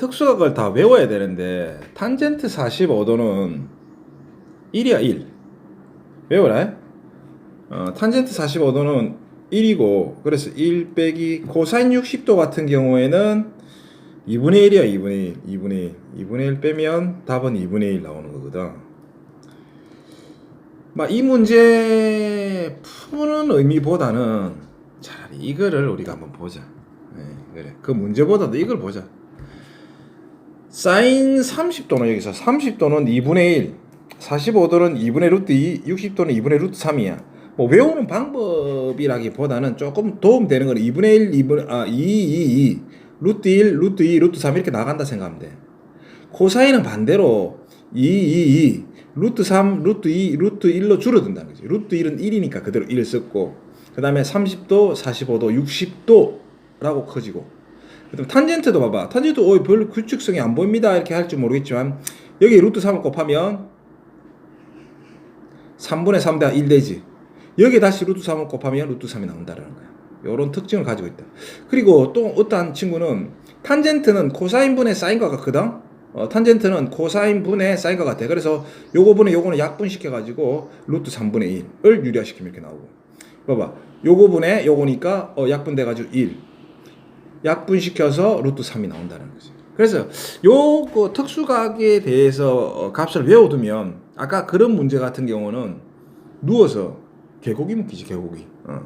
특수각을 다 외워야 되는데 탄젠트 45도는 1이야 1 외워라. 어, 탄젠트 45도는 1이고 그래서 1 빼기 코사인 60도 같은 경우에는 2분의 1이야 2분의 1 2분의 1 2분의 1 빼면 답은 2분의 1 나오는 거거든. 막 이 문제 푸는 의미보다는 차라리 이거를 우리가 한번 보자. 네, 그래. 그 문제보다도 이걸 보자 사인 30도는 여기서 30도는 2분의 1, 45도는 2분의 루트 2, 60도는 2분의 루트 3이야. 뭐 외우는 방법이라기보다는 조금 도움되는 건 2분의 1, 2분의 아 2, 2, 2, 루트 1, 루트 2, 루트 3 이렇게 나간다 생각하면 돼. 코사인은 반대로 2, 2, 2, 루트 3, 루트 2, 루트 1로 줄어든다는 거지. 루트 1은 1이니까 그대로 1 썼고 그 다음에 30도, 45도, 60도라고 커지고 그다음 탄젠트도 봐봐. 탄젠트 어, 별로 규칙성이 안 보입니다. 이렇게 할지 모르겠지만 여기 루트 3을 곱하면 3분의 3 대가 1 되지. 여기 다시 루트 3을 곱하면 루트 3이 나온다는 거야. 이런 특징을 가지고 있다. 그리고 또 어떠한 친구는 탄젠트는 코사인 분의 사인과 같거든. 어, 탄젠트는 코사인 분의 사인과 같아. 그래서 요거 분의 요거는 약분시켜 가지고 루트 3분의 1을 유리화시키면 이렇게 나오고. 봐봐. 요거 분의 요거니까 어, 약분돼 가지고 1. 약분시켜서 루트 3이 나온다는 거지. 그래서 요거 특수각에 대해서 어, 값을 외워두면 아까 그런 문제 같은 경우는 누워서 개고기 먹기지 개고기. 어.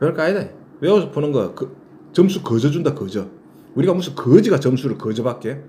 별거 아니다. 외워서 푸는 거 그, 점수 거저 준다 거저. 우리가 무슨 거지가 점수를 거저 받게?